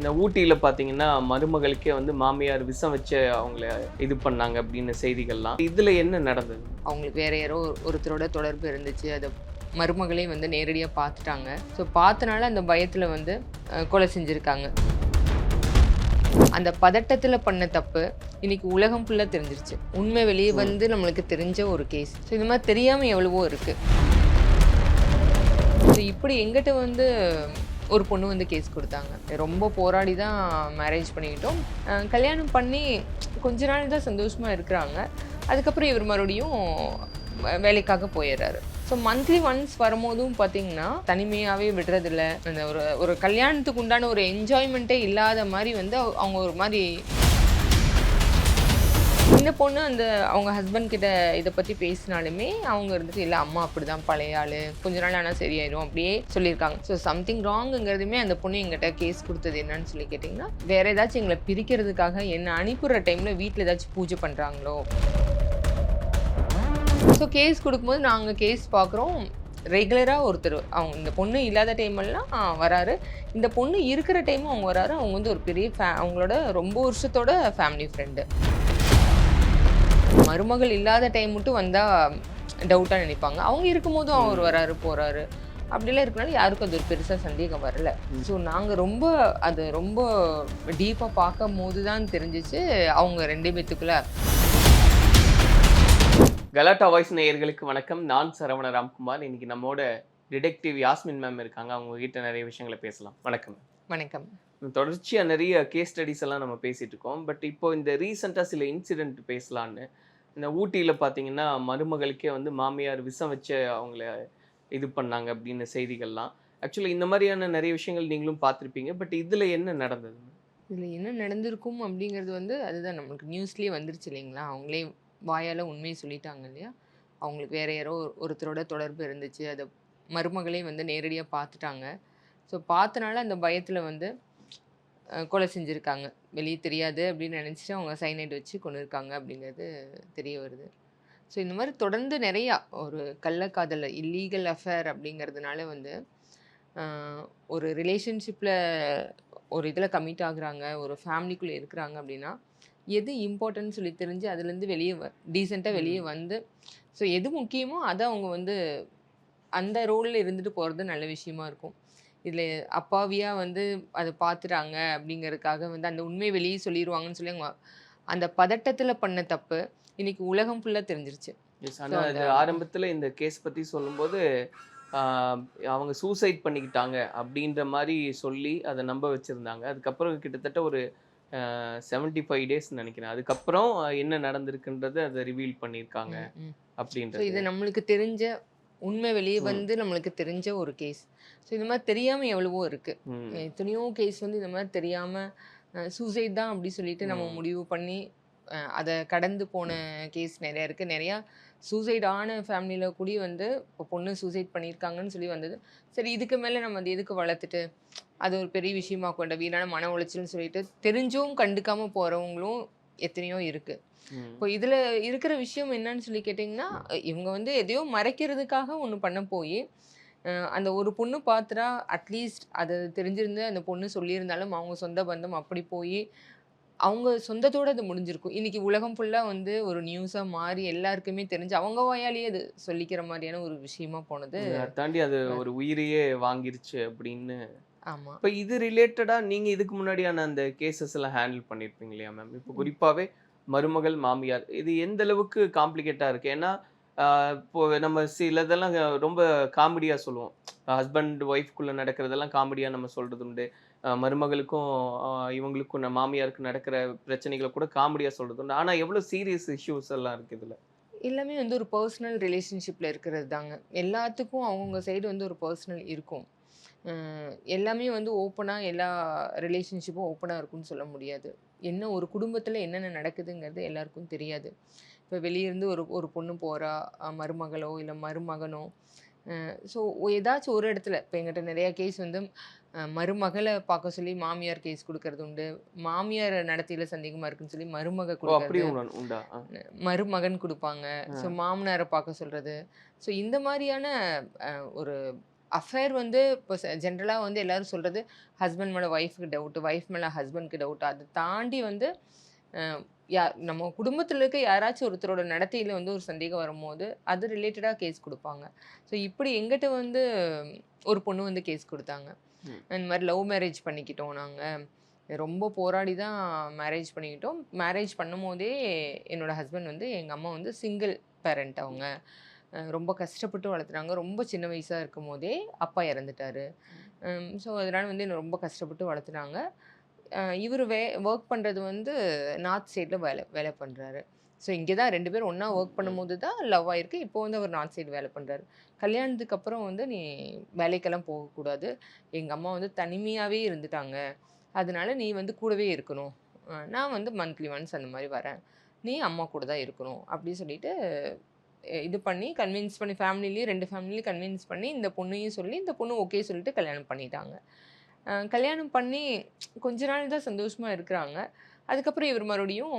இந்த ஊட்டியில் பார்த்தீங்கன்னா மருமகளுக்கே வந்து மாமியார் விஷம் வச்சு அவங்கள இது பண்ணாங்க அப்படின்னு செய்திகள்லாம். இதில் என்ன நடந்தது? அவங்களுக்கு வேற யாரோ ஒரு- ஒருத்தரோட தொடர்பு இருந்துச்சு. அதை மருமகளே வந்து நேரடியாக பார்த்துட்டாங்க ஸோ பார்த்தனால அந்த பயத்தில் வந்து கொலை செஞ்சுருக்காங்க. அந்த பதட்டத்தில் பண்ண தப்பு இன்னைக்கு உலகம் ஃபுல்லாக தெரிஞ்சிருச்சு. உண்மை வெளியே வந்து நம்மளுக்கு தெரிஞ்ச ஒரு கேஸ் ஸோ இந்த மாதிரி தெரியாமல் எவ்வளவோ இருக்கு. ஸோ இப்படி எங்கிட்ட வந்து ஒரு பொண்ணு வந்து கேஸ் கொடுத்தாங்க. ரொம்ப போராடி தான் மேரேஜ் பண்ணிக்கிட்டோம். கல்யாணம் பண்ணி கொஞ்ச நாள் தான் சந்தோஷமாக இருக்கிறாங்க. அதுக்கப்புறம் இவர் மறுபடியும் வே- வேலைக்காக போயிடுறாரு. ஸோ மந்த்லி ஒன்ஸ் வரும்போதும் பார்த்தீங்கன்னா தனிமையாகவே விடுறதில்ல. அந்த ஒரு ஒரு கல்யாணத்துக்கு உண்டான ஒரு என்ஜாய்மெண்ட்டே இல்லாத மாதிரி வந்து அவங்க ஒரு மாதிரி இந்த பொண்ணு அந்த அவங்க ஹஸ்பண்ட் கிட்ட இதை பற்றி பேசினாலுமே அவங்க இருந்துட்டு இல்லை அம்மா அப்படிதான் பழைய ஆள். கொஞ்ச நாள் ஆனால் சரியாயிடும் அப்படியே சொல்லியிருக்காங்க. ஸோ சம்திங் ராங்குங்கிறதுமே அந்த பொண்ணு எங்கிட்ட கேஸ் கொடுத்தது என்னன்னு சொல்லி கேட்டிங்கன்னா வேற ஏதாச்சும் எங்களை பிரிக்கிறதுக்காக என்ன அனுப்புகிற டைமில் வீட்டில் ஏதாச்சும் பூஜை பண்ணுறாங்களோ ஸோ கேஸ் கொடுக்கும்போது நாங்கள் கேஸ் பார்க்குறோம். ரெகுலராக ஒருத்தர் அவங்க இந்த பொண்ணு இல்லாத டைமெல்லாம் வராரு. இந்த பொண்ணு இருக்கிற டைமும் அவங்க வராரு. அவங்க வந்து ஒரு பெரிய ஃபே அவங்களோட ரொம்ப வருஷத்தோட ஃபேமிலி ஃப்ரெண்டு மருமகள் இல்லாத டைம் மட்டும் வந்தால் டவுட்டாக நினைப்பாங்க. அவங்க இருக்கும்போதும் அவர் வராரு போகிறாரு அப்படிலாம் இருக்கனால யாருக்கும் அது ஒரு பெருசாக சந்தேகம் வரல. ஸோ நாங்கள் ரொம்ப அது ரொம்ப டீப்பாக பார்க்கும் போது தான் தெரிஞ்சிச்சு அவங்க ரெண்டு பேத்துக்குள்ள. கலாட்டா வாய்ஸ் நேயர்களுக்கு வணக்கம். நான் சரவண ராம்குமார். இன்னைக்கு நம்மோட டிடெக்டிவ் யாஸ்மின் மேம் இருக்காங்க. அவங்க கிட்ட நிறைய விஷயங்களை பேசலாம். வணக்கம். வணக்கம். தொடர்ச்சியாக நிறைய கேஸ் ஸ்டடிஸ் எல்லாம் நம்ம பேசிட்டு இருக்கோம். பட் இப்போ இந்த ரீசெண்டாக சில இன்சிடென்ட் பேசலான்னு இந்த ஊட்டியில் பார்த்தீங்கன்னா மருமகளுக்கே வந்து மாமியார் விஷம் வச்சு அவங்கள இது பண்ணாங்க அப்படின்னு செய்திகள்லாம். ஆக்சுவலி இந்த மாதிரியான நிறைய விஷயங்கள் நீங்களும் பார்த்துருப்பீங்க. பட் இதில் என்ன நடந்தது? இதில் என்ன நடந்திருக்கும் அப்படிங்கிறது வந்து அதுதான் நம்மளுக்கு நியூஸ்லேயே வந்துருச்சு இல்லைங்களா? அவங்களே வாயால் உண்மையை சொல்லிட்டாங்க இல்லையா? அவங்களுக்கு வேற யாரோ ஒருத்தரோட தொடர்பு இருந்துச்சு. அதை மருமகளே வந்து நேரடியாக பார்த்துட்டாங்க. ஸோ பார்த்தனால அந்த பயத்தில் வந்து கொலை செஞ்சுருக்காங்க. வெளியே தெரியாது அப்படின்னு நினச்சிட்டு அவங்க சைனைட் வச்சு கொண்டு இருக்காங்க அப்படிங்கிறது தெரிய வருது. ஸோ இந்த மாதிரி தொடர்ந்து நிறையா ஒரு கள்ளக்காதல் இல்லீகல் அஃபேர் அப்படிங்கிறதுனால வந்து ஒரு ரிலேஷன்ஷிப்பில் ஒரு இதில் கமிட் ஆகுறாங்க ஒரு ஃபேமிலிக்குள்ளே இருக்கிறாங்க அப்படின்னா எது இம்பார்ட்டன்ட் சொல்லி தெரிஞ்சு அதுலேருந்து வெளியே வ டீசெண்டாக வெளியே வந்து ஸோ எது முக்கியமோ அதை அவங்க வந்து அந்த ரோலில் இருந்துட்டு போகிறது நல்ல விஷயமா இருக்கும். இதில் அப்பாவியாக வந்து அதை பார்த்துட்டாங்க அப்படிங்கறதுக்காக வந்து அந்த உண்மை வெளியே சொல்லிடுவாங்கன்னு சொல்லி அவங்க அந்த பதட்டத்தில் பண்ண தப்பு இன்னைக்கு உலகம் ஃபுல்லாக தெரிஞ்சிருச்சு. ஆரம்பத்தில் இந்த கேஸ் பற்றி சொல்லும்போது அவங்க சூசைட் பண்ணிக்கிட்டாங்க அப்படின்ற மாதிரி சொல்லி அதை நம்ப வச்சுருந்தாங்க. அதுக்கப்புறம் கிட்டத்தட்ட ஒரு செவன்டி ஃபைவ் டேஸ் நினைக்கிறேன். அதுக்கப்புறம் என்ன நடந்திருக்குன்றதை அதை ரிவீல் பண்ணியிருக்காங்க அப்படின்றது. இது நம்மளுக்கு தெரிஞ்ச உண்மை வெளியே. வந்து நம்மளுக்கு தெரிஞ்ச ஒரு கேஸ் ஸோ இந்த மாதிரி தெரியாமல் எவ்வளவோ இருக்கு ம். எத்தனையோ கேஸ் வந்து இந்த மாதிரி தெரியாமல் சூசைட் தான் அப்படி சொல்லிட்டு நம்ம. முடிவு பண்ணி அதை கடந்து போன கேஸ் நிறையா இருக்குது நிறையா சூசைட் ஆன ஃபேமிலியில் கூடி வந்து இப்போ பொண்ணு சூசைட் பண்ணியிருக்காங்கன்னு சொல்லி வந்தது சரி இதுக்கு மேலே நம்ம அது எதுக்கு வளர்த்துட்டு அது ஒரு பெரிய விஷயமா கொண்ட வீணான மன உளைச்சல்னு சொல்லிட்டு தெரிஞ்சும் கண்டுக்காமல் போகிறவங்களும் எத்தனையோ இருக்குது. இப்போ இதில் இருக்கிற விஷயம் என்னன்னு சொல்லி கேட்டிங்கன்னா இவங்க வந்து எதையோ மறைக்கிறதுக்காக ஒன்று பண்ண போய் அந்த ஒரு பொண்ணு பார்த்துட்டா அட்லீஸ்ட் அது தெரிஞ்சிருந்து அந்த பொண்ணு சொல்லியிருந்தாலும் அவங்க சொந்த பந்தம் அப்படி போய் அவங்க சொந்தத்தோட அது முடிஞ்சிருக்கும். இன்னைக்கு உலகம் ஃபுல்லாக வந்து ஒரு நியூஸாக மாறி எல்லாருக்குமே தெரிஞ்சு அவங்க வாயாலேயே அது சொல்லிக்கிற மாதிரியான ஒரு விஷயமா போனது. தாண்டி அது ஒரு உயிரையே வாங்கிருச்சு அப்படின்னு. ஆமாம் இப்போ இது ரிலேட்டடாக நீங்கள் இதுக்கு முன்னாடியான அந்த கேசஸ் எல்லாம் ஹேண்டில் பண்ணியிருப்பீங்க இல்லையா மேம் இப்போ குறிப்பாகவே மருமகள் மாமியார் இது எந்த அளவுக்கு காம்ப்ளிகேட்டாக இருக்குது ஏன்னா இப்போ நம்ம சிலதெல்லாம் ரொம்ப காமெடியாக சொல்லுவோம். ஹஸ்பண்ட் ஒய்ஃப்குள்ளே நடக்கிறதெல்லாம் காமெடியாக நம்ம சொல்கிறது உண்டு. மருமகளுக்கும் இவங்களுக்கும் நம்ம மாமியாருக்கு நடக்கிற பிரச்சனைகளை கூட காமெடியாக சொல்கிறது உண்டு. ஆனால் எவ்வளோ சீரியஸ் இஷ்யூஸ் எல்லாம் இருக்குது இதில்? எல்லாமே வந்து ஒரு பர்சனல் ரிலேஷன்ஷிப்பில் இருக்கிறது தாங்க. எல்லாத்துக்கும் அவங்கவுங்க சைடு வந்து ஒரு பர்சனல் இருக்கும். எல்லாமே வந்து ஓப்பனாக எல்லா ரிலேஷன்ஷிப்பும் ஓப்பனாக இருக்கும்னு சொல்ல முடியாது. என்ன ஒரு குடும்பத்தில் என்னென்ன நடக்குதுங்கிறது எல்லாருக்கும் தெரியாது. இப்போ வெளியிருந்து ஒரு ஒரு பொண்ணு போகிறா மருமகளோ இல்லை மருமகனோ ஸோ ஏதாச்சும் ஒரு இடத்துல இப்போ எங்கிட்ட நிறையா கேஸ் வந்து மருமகளை பார்க்க சொல்லி மாமியார் கேஸ் கொடுக்கறது உண்டு. மாமியார் நடத்தையில சந்தேகமாக இருக்குன்னு சொல்லி மருமக கொடுக்கறது. மருமகன் கொடுப்பாங்க. ஸோ மாமனாரை பார்க்க சொல்கிறது ஸோ இந்த மாதிரியான ஒரு அஃபேர் வந்து இப்போ ஜென்ரலாக வந்து எல்லாரும் சொல்கிறது ஹஸ்பண்ட் மேலே ஒய்ஃப்க்கு டவுட்டு ஒய்ஃப் மேலே ஹஸ்பண்ட்க்கு டவுட்டு அதை தாண்டி வந்து யா நம்ம குடும்பத்தில் இருக்க யாராச்சும் ஒருத்தரோட நடத்தையில் வந்து ஒரு சந்தேகம் வரும்போது அது ரிலேட்டடாக கேஸ் கொடுப்பாங்க. ஸோ இப்படி எங்கிட்ட வந்து ஒரு பொண்ணு வந்து கேஸ் கொடுத்தாங்க. இந்த மாதிரி லவ் மேரேஜ் பண்ணிக்கிட்டோம் நாங்கள் ரொம்ப போராடி தான் மேரேஜ் பண்ணிக்கிட்டோம். மேரேஜ் பண்ணும்போதே என்னோட ஹஸ்பண்ட் வந்து எங்கள் அம்மா வந்து சிங்கிள் பேரண்ட் அவங்க. ரொம்ப கஷ்டப்பட்டு வளர்த்துறாங்க ரொம்ப சின்ன வயசாக இருக்கும் போதே அப்பா இறந்துட்டாரு. ஸோ அதனால் வந்து என்னை ரொம்ப கஷ்டப்பட்டு வளர்த்துனாங்க இவர் வே ஒர்க் பண்ணுறது வந்து நார்த் சைடில் வேலை வேலை பண்ணுறாரு ஸோ இங்கே தான் ரெண்டு பேரும் ஒன்றா ஒர்க் பண்ணும்போது தான் லவ் ஆயிருக்கு. இப்போ வந்து அவர் நார்த் சைடு வேலை பண்ணுறாரு கல்யாணத்துக்கு அப்புறம் வந்து நீ வேலைக்கெல்லாம் போகக்கூடாது. எங்கள் அம்மா வந்து தனிமையாகவே இருந்துட்டாங்க. அதனால நீ வந்து கூடவே இருக்கணும். நான் வந்து மந்த்லி ஒன்ஸ் அந்த மாதிரி வரேன். நீ அம்மா கூட தான் இருக்கணும். அப்படி சொல்லிட்டு இது பண்ணி கன்வின்ஸ் பண்ணி ஃபேமிலிலேயும் ரெண்டு ஃபேமிலியும் கன்வின்ஸ் பண்ணி இந்த பொண்ணையும் சொல்லி இந்த பொண்ணு ஓகே சொல்லிட்டு கல்யாணம் பண்ணிட்டாங்க. கல்யாணம் பண்ணி கொஞ்ச நாள் தான் சந்தோஷமாக இருக்கிறாங்க. அதுக்கப்புறம் இவர் மறுபடியும்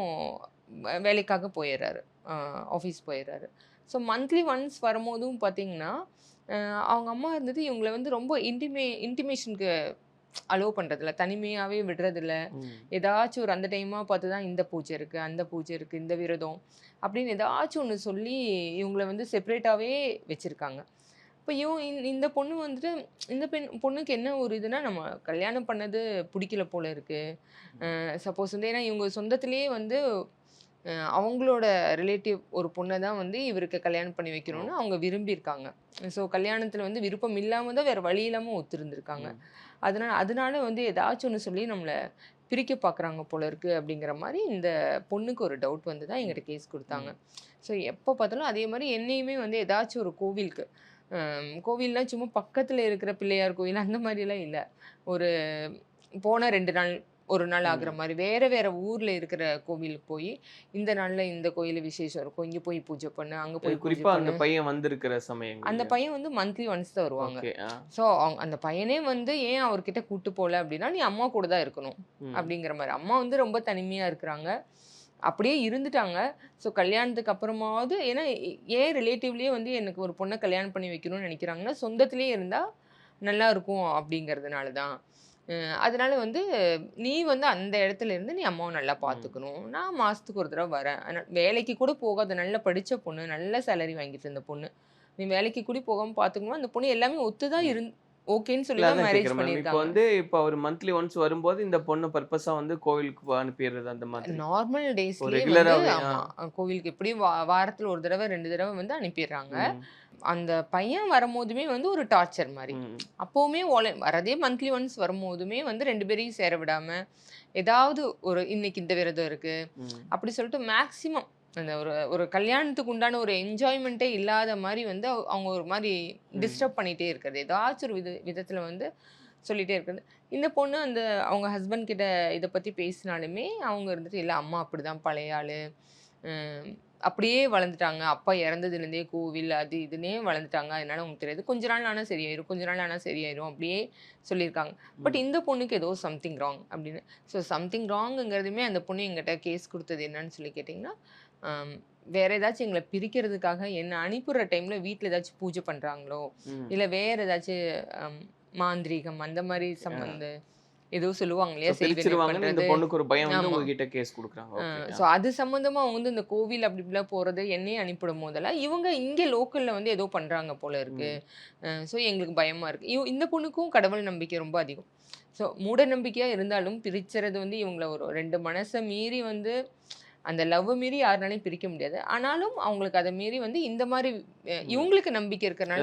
வே- வேலைக்காக போயிடுறாரு. ஆஃபீஸ் போயிடுறாரு. ஸோ மந்த்லி ஒன்ஸ் வரும்போதும் பார்த்தீங்கன்னா அவங்க அம்மா இருந்தது இவங்களை வந்து ரொம்ப இன்டிமே இன்டிமேஷனுக்கு அலோவ் பண்ணுறதில்ல தனிமையாகவே விடுறதில்ல. ஏதாச்சும் ஒரு அந்த டைமாக பார்த்து தான் இந்த பூஜை இருக்குது அந்த பூஜை இருக்குது இந்த விரதம் அப்படின்னு ஏதாச்சும் ஒன்று சொல்லி இவங்களை வந்து செப்பரேட்டாகவே வச்சுருக்காங்க. இப்போ இவன் இந்த- பொண்ணு வந்துட்டு இந்த பெண் பொண்ணுக்கு என்ன ஒரு இதுனா நம்ம கல்யாணம் பண்ணது பிடிக்கல போல இருக்குது சப்போஸ் வந்து ஏன்னா இவங்க சொந்தத்திலேயே வந்து அவங்களோட ரிலேட்டிவ் ஒரு பொண்ணை தான் வந்து இவருக்கு கல்யாணம் பண்ணி வைக்கணும்னு அவங்க விரும்பியிருக்காங்க. ஸோ கல்யாணத்தில் வந்து விருப்பம் இல்லாமல் தான் வேறு வழி இல்லாமல் ஒத்துருந்துருக்காங்க. அதனால அதனால வந்து ஏதாச்சும் ஒன்று சொல்லி நம்மளை பிரிக்க பார்க்குறாங்க போல இருக்கு அப்படிங்கிற மாதிரி இந்த பொண்ணுக்கு ஒரு டவுட் வந்து தான் எங்கிட்ட கேஸ் கொடுத்தாங்க. ஸோ எப்போ பார்த்தாலும் அதே மாதிரி என்னையுமே வந்து ஏதாச்சும் ஒரு கோவிலுக்கு கோவில்னா சும்மா பக்கத்தில் இருக்கிற பிள்ளையார் கோவில் அந்த மாதிரிலாம் இல்லை. ஒரு போன ரெண்டு நாள் ஒரு நாள் ஆகுற மாதிரி. வேற வேற ஊர்ல இருக்கிற கோவிலுக்கு போய் இந்த நாள்ல இந்த கோயில் விசேஷம் இருக்கும். இங்க போய் பூஜை பண்ணு அங்க போய் பூஜை குறிப்பா அந்த பையன் வந்திருக்கிற சமயம் அந்த பையன் வந்து மந்த்லி ஒன்ஸ் தான் வருவாங்க. ஸோ அந்த பையனே வந்து ஏன் அவர்கிட்ட கூட்டு போகல அப்படின்னா நீ அம்மா கூட தான் இருக்கணும் அப்படிங்கிற மாதிரி. அம்மா வந்து ரொம்ப தனிமையாக இருக்கிறாங்க. அப்படியே இருந்துட்டாங்க. ஸோ கல்யாணத்துக்கு அப்புறமாவது ஏன்னா ஏன் ரிலேட்டிவ்லேயே வந்து எனக்கு ஒரு பொண்ணை கல்யாணம் பண்ணி வைக்கணும்னு நினைக்கிறாங்கன்னா சொந்தத்திலேயே இருந்தால் நல்லா இருக்கும் அப்படிங்கிறதுனால தான். அதனால வந்து நீ வந்து அந்த இடத்துல இருந்து நீ அம்மாவை நல்லா பார்த்துக்கணும் நான் மாதத்துக்கு ஒரு தடவை வரேன். ஆனா வேலைக்கு கூட போகாத நல்ல படித்த பொண்ணு நல்ல சேலரி வாங்கிட்டு இருந்த பொண்ணு. நீ வேலைக்கு கூட போகாமல் பார்த்துக்கணும் அந்த பொண்ணு எல்லாமே ஒத்து தான் இருந் ஓகேன்னு சொல்லி தான் மேரேஜ் இப்போ பண்ணியிருக்காங்க வந்து இப்போ அவர் மந்த்லி ஒன்ஸ் வரும்போது இந்த பொண்ணு பர்பஸா வந்து கோவிலுக்கு அனுப்பிடுறது அந்த மாதிரி. நார்மல் ஒரு டேஸ்லயே வந்து கோவிலுக்கு எப்படி வாரத்துல ஒரு தடவை ரெண்டு தடவை வந்து அனுப்பிடுறாங்க. அந்த பையன் வரும்போதுமே வந்து ஒரு டார்ச்சர் மாதிரி. அப்போவுமே ஒல- வரதே மந்த்லி ஒன்ஸ் வரும்போதுமே வந்து ரெண்டு பேரையும் சேர விடாம ஏதாவது ஒரு இன்னைக்கு இந்த விரதம் இருக்கு. அப்படி சொல்லிட்டு மேக்சிமம் அந்த ஒரு ஒரு கல்யாணத்துக்கு உண்டான ஒரு என்ஜாய்மெண்ட்டே இல்லாத மாதிரி வந்து அவ- அவங்க ஒரு மாதிரி டிஸ்டர்ப் பண்ணிட்டே இருக்கிறது. ஏதாச்சும் ஒரு வித விதத்துல வந்து சொல்லிட்டே இருக்கிறது. இந்த பொண்ணு அந்த அவங்க ஹஸ்பண்ட் கிட்ட இதை பத்தி பேசினாலுமே அவங்க இருந்துட்டு இல்லை அம்மா அப்படிதான் பழைய ஆளு. அப்படியே வளர்ந்துட்டாங்க. அப்பா இறந்ததுலேருந்தே கோவில் அது இதுன்னே வளர்ந்துட்டாங்க. அதனால உங்களுக்கு தெரியாது. கொஞ்ச நாள் ஆனால் சரியாயிரும். கொஞ்ச நாள் ஆனால் சரியாயிரும். அப்படியே சொல்லியிருக்காங்க. பட் இந்த பொண்ணுக்கு ஏதோ சம்திங் ராங் அப்படின்னு. ஸோ சம்திங் ராங்குங்கிறதுமே அந்த பொண்ணு எங்கிட்ட கேஸ் கொடுத்தது என்னன்னு சொல்லி கேட்டிங்கன்னா வேற ஏதாச்சும் எங்களை பிரிக்கிறதுக்காக என்ன அனுப்பிடுற டைம்ல வீட்டில் ஏதாச்சும் பூஜை பண்றாங்களோ. இல்லை வேற ஏதாச்சும் மாந்திரீகம் அந்த மாதிரி சம்பந்த ஏதோ சொல்லுவாங்க இல்லையா? இந்த பொண்ணுக்கு ஒரு பயம் வந்து. உங்ககிட்ட கேஸ் கொடுக்குறாங்க. ஸோ அது சம்மந்தமா அவங்க வந்து இந்த கோவில் அப்படி இப்படிலாம் போறது என்னையே அனுப்பிடும் போதெல்லாம் இவங்க இங்கே லோக்கல்ல வந்து ஏதோ பண்றாங்க போல இருக்கு. ஸோ எங்களுக்கு பயமா இருக்கு. இவ- இந்த பொண்ணுக்கும் கடவுள் நம்பிக்கை ரொம்ப அதிகம். ஸோ மூட நம்பிக்கையா இருந்தாலும் பிரிச்சுறது வந்து இவங்கள ஒரு ரெண்டு மனசை மீறி வந்து அந்த லவ் மீறி யாருனாலையும் பிரிக்க முடியாது. ஆனாலும் அவங்களுக்கு அதை மீறி வந்து இந்த மாதிரி இவங்களுக்கு நம்பிக்கை இருக்கிறனால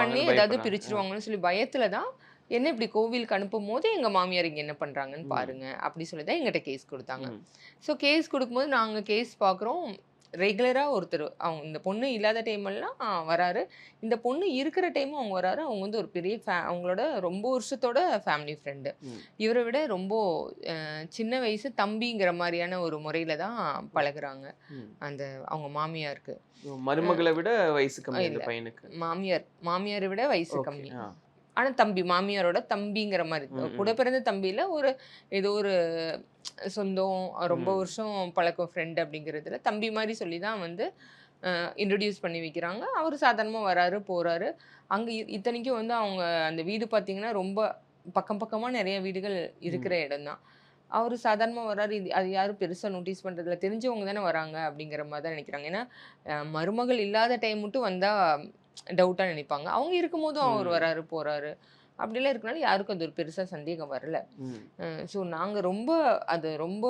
பண்ணி ஏதாவது பிரிச்சிருவாங்கன்னு சொல்லி பயத்துல தான் என்ன இப்படி கோவிலுக்கு அனுப்பும் போது எங்க மாமியார் இங்க என்ன பண்றாங்கன்னு ம். பாருங்க அப்படி சொல்லி தான் எங்கிட்ட கேஸ் கொடுத்தாங்க. ஸோ கேஸ் கொடுக்கும்போது நாங்க கேஸ் பார்க்குறோம். ரெகுலராக ஒருத்தர் அவங்க இந்த பொண்ணு இல்லாத டைமெல்லாம் வராரு. இந்த பொண்ணு இருக்கிற டைமும் அவங்க வராரு. அவங்க வந்து ஒரு பெரிய ஃபே அவங்களோட ரொம்ப வருஷத்தோட ஃபேமிலி ஃப்ரெண்டு. இவரை விட ரொம்ப சின்ன வயசு தம்பிங்கிற மாதிரியான ஒரு முறையில தான் பழகுறாங்க. அந்த அவங்க மாமியாருக்கு. மருமகளை விட வயசு கம்மி. பையனுக்கு. மாமியார் மாமியாரை விட வயசு கம்மி. ஆ. ஆனா தம்பி மாமியாரோட தம்பிங்கிற மாதிரி. கூட. பிறந்த தம்பியில ஒரு ஏதோ ஒரு சொந்தம் ரொம்ப. வருஷம் பழக்கம் ஃப்ரெண்ட் அப்படிங்கிறதுல தம்பி மாதிரி சொல்லி தான் வந்து இன்ட்ரடியூஸ் பண்ணி வைக்கிறாங்க. அவர் சாதாரணமாக வராரு போகிறாரு அங்கே இத்தனைக்கும் வந்து அவங்க அந்த வீடு பார்த்தீங்கன்னா ரொம்ப பக்கம் பக்கமாக நிறைய வீடுகள் இருக்கிற இடம் தான் அவர் சாதாரணமாக வராரு. இது அது யாரும் பெருசாக நோட்டீஸ் பண்ணுறதில்ல தெரிஞ்சவங்க தானே வராங்க அப்படிங்கிற மாதிரி தான் நினைக்கிறாங்க. ஏன்னா மருமகள் இல்லாத டைம் மட்டும் வந்தால் டவுட்டாக நினைப்பாங்க. அவங்க இருக்கும்போதும் அவர். வராரு போகிறாரு அப்படிலாம் இருக்கனால யாருக்கும் அது ஒரு பெருசாக சந்தேகம் வரல. ஸோ நாங்கள் ரொம்ப அது ரொம்ப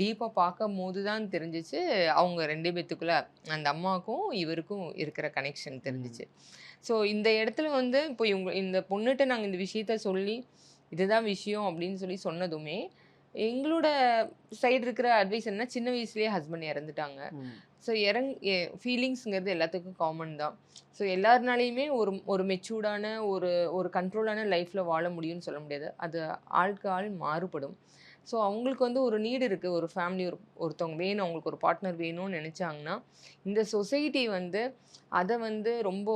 டீப்பாக பார்க்கும் போது தான் தெரிஞ்சிச்சு. அவங்க ரெண்டு பேத்துக்குள்ள அந்த அம்மாவுக்கும் இவருக்கும் இருக்கிற கனெக்ஷன் தெரிஞ்சிச்சு. ஸோ இந்த இடத்துல வந்து இப்போ இவங்க இந்த பொண்ணுகிட்ட நாங்கள் இந்த விஷயத்த சொல்லி இதுதான் விஷயம் அப்படின்னு சொல்லி சொன்னதுமே எங்களோட சைடு இருக்கிற அட்வைஸ் என்ன சின்ன வயசுலேயே ஹஸ்பண்ட் இறந்துட்டாங்க. ஸோ இறங் ஃபீலிங்ஸுங்கிறது எல்லாத்துக்கும் காமன் தான். ஸோ எல்லாருனாலையுமே ஒரு ஒரு மெச்சூர்டான ஒரு ஒரு கண்ட்ரோலான லைஃப்பில் வாழ முடியும்னு சொல்ல முடியாது. அது ஆளுக்கு ஆள் மாறுபடும். ஸோ அவங்களுக்கு வந்து ஒரு நீடு இருக்குது ஒரு ஃபேமிலி ஒரு ஒருத்தவங்க வேணும். அவங்களுக்கு ஒரு பார்ட்னர் வேணும்னு நினச்சாங்கன்னா இந்த சொசைட்டி வந்து அதை வந்து ரொம்ப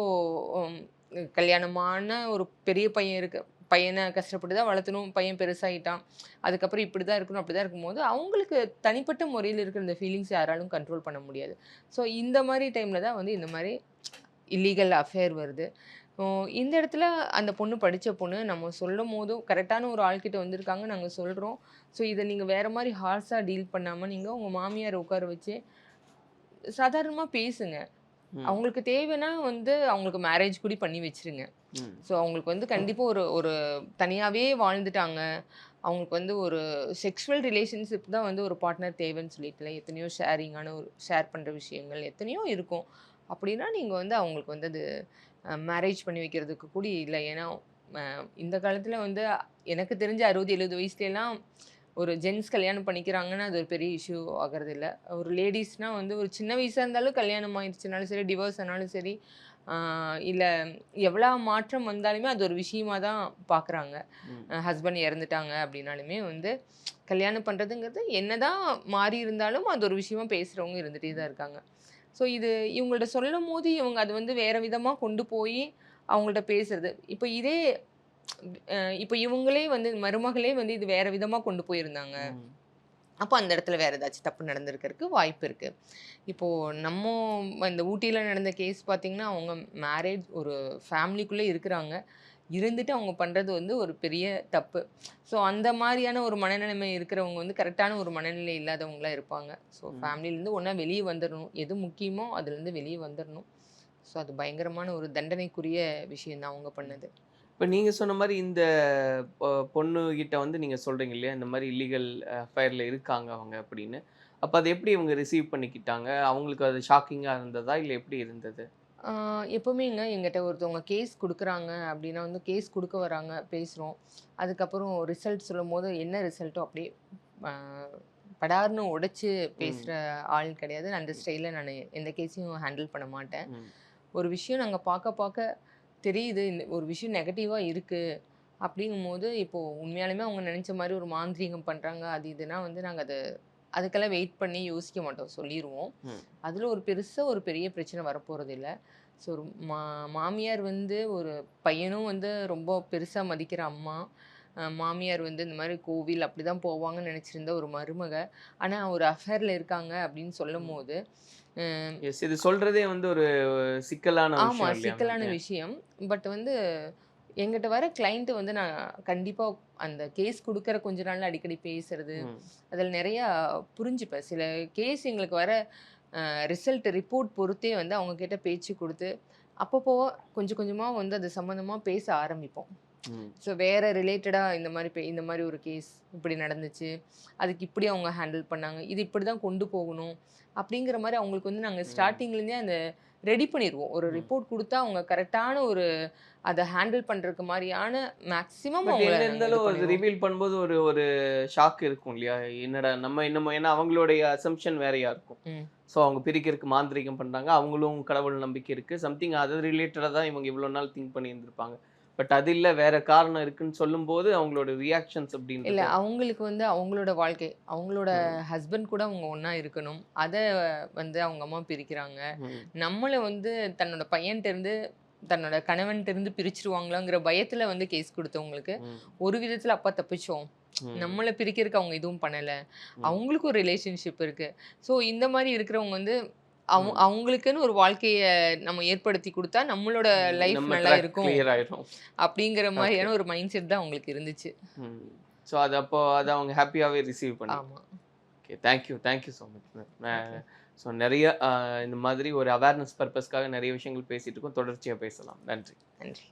கல்யாணமான ஒரு பெரிய பையன் இருக்குது பையனை கஷ்டப்பட்டு தான் வளர்த்தணும் பையன் பெருசாகிட்டான் அதுக்கப்புறம் இப்படி தான் இருக்கணும் அப்படி தான் இருக்கும்போது அவங்களுக்கு தனிப்பட்ட முறையில் இருக்கிற இந்த ஃபீலிங்ஸ் யாராலும் கண்ட்ரோல் பண்ண முடியாது ஸோ இந்த மாதிரி டைமில் தான் வந்து இந்த மாதிரி இல்லீகல் அஃபேர் வருது இந்த இடத்துல அந்த பொண்ணு படித்த பொண்ணு நம்ம சொல்லும் போதும் கரெக்டான ஒரு ஆள்கிட்ட வந்திருக்காங்க நாங்கள் சொல்கிறோம் ஸோ இதை நீங்கள் வேறு மாதிரி ஹார்ஸாக டீல் பண்ணாமல் நீங்கள் உங்கள் மாமியாரை உட்கார வச்சு சாதாரணமாக பேசுங்க. அவங்களுக்கு தேவைன்னா வந்து அவங்களுக்கு மேரேஜ் கூட பண்ணி வச்சிருங்க. ஸோ அவங்களுக்கு வந்து கண்டிப்பாக ஒரு ஒரு தனியாகவே வாழ்ந்துட்டாங்க. அவங்களுக்கு வந்து ஒரு செக்ஷுவல் ரிலேஷன்ஷிப் தான் வந்து ஒரு பார்ட்னர் தேவைன்னு சொல்லிட்டுல எத்தனையோ ஷேரிங்கான ஒரு ஷேர் பண்ணுற விஷயங்கள் எத்தனையோ இருக்கும். அப்படின்னா நீங்கள் வந்து அவங்களுக்கு வந்து அது மேரேஜ் பண்ணி வைக்கிறதுக்கு கூட இல்லை. ஏன்னா இந்த காலத்தில் வந்து எனக்கு தெரிஞ்ச அறுபது எழுபது வயசுலலாம் ஒரு ஜென்ஸ் கல்யாணம் பண்ணிக்கிறாங்கன்னா அது ஒரு பெரிய இஷ்யூ ஆகிறது இல்லை ஒரு லேடிஸ்னால் வந்து ஒரு சின்ன வயசாக இருந்தாலும் கல்யாணம் ஆயிடுச்சுனாலும் சரி டிவோர்ஸ் ஆனாலும் சரி இல்லை எவ்வளோ மாற்றம் வந்தாலுமே அது ஒரு விஷயமா தான் பார்க்குறாங்க. ஹஸ்பண்ட் இறந்துட்டாங்க அப்படின்னாலுமே வந்து கல்யாணம் பண்ணுறதுங்கிறது என்னதான் மாறி இருந்தாலும் அது ஒரு விஷயமா பேசுகிறவங்க இருந்துகிட்டே தான் இருக்காங்க ஸோ இது இவங்கள்ட்ட சொல்லும் போது இவங்க அது வந்து வேறு விதமாக கொண்டு போய் அவங்கள்ட்ட பேசுறது இப்போ இதே இப்போ இவங்களே வந்து மருமகளே வந்து இது வேறு விதமாக கொண்டு போயிருந்தாங்க. அப்போ அந்த இடத்துல வேறு ஏதாச்சும் தப்பு நடந்திருக்கிறதுக்கு வாய்ப்பு இருக்குது இப்போது நம்ம இந்த ஊட்டியில் நடந்த கேஸ் பார்த்திங்கன்னா அவங்க மேரேஜ் ஒரு ஃபேமிலிக்குள்ளே இருக்கிறாங்க. இருந்துட்டு அவங்க பண்ணுறது வந்து ஒரு பெரிய தப்பு. ஸோ அந்த மாதிரியான ஒரு மனநிலைமை இருக்கிறவங்க வந்து கரெக்டான ஒரு மனநிலை இல்லாதவங்களா இருப்பாங்க. ஸோ. ஃபேமிலியிலேருந்து ஒன்றா வெளியே வந்துடணும் எது முக்கியமோ அதுலேருந்து வெளியே வந்துடணும் ஸோ அது பயங்கரமான ஒரு தண்டனைக்குரிய விஷயம் தான் அவங்க பண்ணது. இப்போ நீங்க சொன்ன மாதிரி இந்த பொண்ணு கிட்ட வந்து நீங்க சொல்றீங்க இல்லையா? இந்த மாதிரி இல்லீகல் அஃபேர்ல இருக்காங்க அவங்க அப்படின்னு. அப்போ அதை எப்படி இவங்க ரிசீவ் பண்ணிக்கிட்டாங்க? அவங்களுக்கு அது ஷாக்கிங்காக இருந்ததா? இல்லை எப்படி இருந்தது? எப்பவுமேங்க எங்கிட்ட ஒருத்தவங்க கேஸ் கொடுக்குறாங்க அப்படின்னா வந்து கேஸ் கொடுக்க வராங்க பேசுகிறோம் அதுக்கப்புறம் ரிசல்ட் சொல்லும் போது என்ன ரிசல்ட்டோ அப்படியே படார்னு உடைச்சு பேசுகிற ஆள் கிடையாது. அந்த ஸ்டைலில் நான் எந்த கேஸையும் ஹேண்டில் பண்ண மாட்டேன். ஒரு விஷயம் நாங்கள் பார்க்க பார்க்க தெரியுது இந்த ஒரு விஷயம் நெகட்டிவாக இருக்குது அப்படிங்கும்போது இப்போது உண்மையாலுமே அவங்க நினச்ச மாதிரி ஒரு மாந்திரீகம் பண்ணுறாங்க அது இதுனா வந்து நாங்கள் அதை அதுக்கெல்லாம் வெயிட் பண்ணி யோசிக்க மாட்டோம் சொல்லிடுவோம். அதில் ஒரு பெருசாக ஒரு பெரிய பிரச்சனை வரப்போகிறது இல்லை. ஸோ மா மாமியார் வந்து ஒரு பையனும் வந்து ரொம்ப பெருசாக மதிக்கிற அம்மா. மாமியார் வந்து இந்த மாதிரி கோவில் அப்படி தான் போவாங்கன்னு நினச்சிருந்த ஒரு மருமக ஆனால் ஒரு அஃபேரில் இருக்காங்க அப்படின்னு சொல்லும் போது எஸ் இது சொல்றதே வந்து ஒரு சிக்கலான ஆமா விஷயம் இல்லையா சிக்கலான? விஷயம் பட் வந்து எங்கிட்ட வர கிளைண்ட் வந்து நான் கண்டிப்பா அந்த கேஸ் கொடுக்குற கொஞ்ச நாள்ல அடிக்கடி பேசுறது. அதில் நிறையா புரிஞ்சுப்பேன் சில கேஸ் எங்களுக்கு வர ரிசல்ட் ரிப்போர்ட் பொறுத்தே வந்து அவங்க கிட்ட பேச்சு கொடுத்து அப்பப்போ கொஞ்சம் கொஞ்சமா வந்து அது சம்மந்தமா பேச ஆரம்பிப்போம். ஸோ வேறு ரிலேட்டடாக இந்த மாதிரி இந்த மாதிரி ஒரு கேஸ் இப்படி நடந்துச்சு. அதுக்கு இப்படி அவங்க ஹேண்டில் பண்ணாங்க. இது இப்படி தான் கொண்டு போகணும் அப்படிங்கிற மாதிரி அவங்களுக்கு வந்து நாங்கள். ஸ்டார்டிங்லேருந்தே அந்த ரெடி பண்ணிடுவோம் ஒரு. ரிப்போர்ட் கொடுத்தா அவங்க கரெக்டான ஒரு அதை ஹேண்டில் பண்ணுறதுக்கு மாதிரியான மேக்ஸிமம் இருந்தாலும் பண்ணிடுவோம். ரிவீல் பண்ணும்போது ஒரு ஒரு ஷாக் இருக்கும் இல்லையா? என்னடா நம்ம என்னமோ ஏன்னா அவங்களுடைய அசம்ஷன் வேறையா இருக்கும். ஸோ அவங்க பிரிக்கிறதுக்கு மாந்திரிகம் பண்றாங்க. அவங்களும் கடவுள் நம்பிக்கை இருக்கு. சம்திங் அது ரிலேட்டடாக தான் இவங்க இவ்வளோ நாள் திங்க் பண்ணி இருந்திருப்பாங்க பட் அது இல்ல வேற காரணம் இருக்குன்னு சொல்லும்போது அவங்களோட ரியாக்ஷன்ஸ் இல்ல அப்படின்னு அவங்களுக்கு வந்து அவங்களோட வாழ்க்கை அவங்களோட ஹஸ்பண்ட் கூட அவங்க ஒண்ணா இருக்கணும். அதை வந்து அவங்க அம்மா பிரிக்கிறாங்க. நம்மளை வந்து தன்னோட பையன்ட்ட இருந்து தன்னோட கணவன்ட்ட இருந்து பிரிச்சிருவாங்களாங்கிற பயத்துல வந்து கேஸ் கொடுத்தவங்களுக்கு ஒரு விதத்துல அப்பா தப்பிச்சோம். நம்மளை பிரிக்கிறதுக்கு அவங்க எதுவும் பண்ணல. அவங்களுக்கும் ஒரு ரிலேஷன்ஷிப் இருக்கு. ஸோ இந்த மாதிரி இருக்கிறவங்க வந்து அவங்க. அவங்களுக்குன்னு ஒரு வாழ்க்கைய நம்ம ஏற்படுத்தி குடுத்தா, நம்மளோட லைஃப் நல்லா இருக்கும். அப்படிங்கிற மாரியான ஒரு மைண்ட் செட் தான் அவங்களுக்கு இருந்துச்சு. ஸோ அது அப்போ அத அவங்க ஹேப்பியாவே ரிசீவ் பண்ணி ஆமா. Okay. Thank you. Thank you so much. So நெறைய இந்த மாதிரி ஒரு அவேர்னஸ் பர்ப்பஸ்க்காக நெறைய விஷயங்கள் பேசிட்டு இருக்கோம். தொடர்ச்சியா பேசலாம். நன்றி. நன்றி.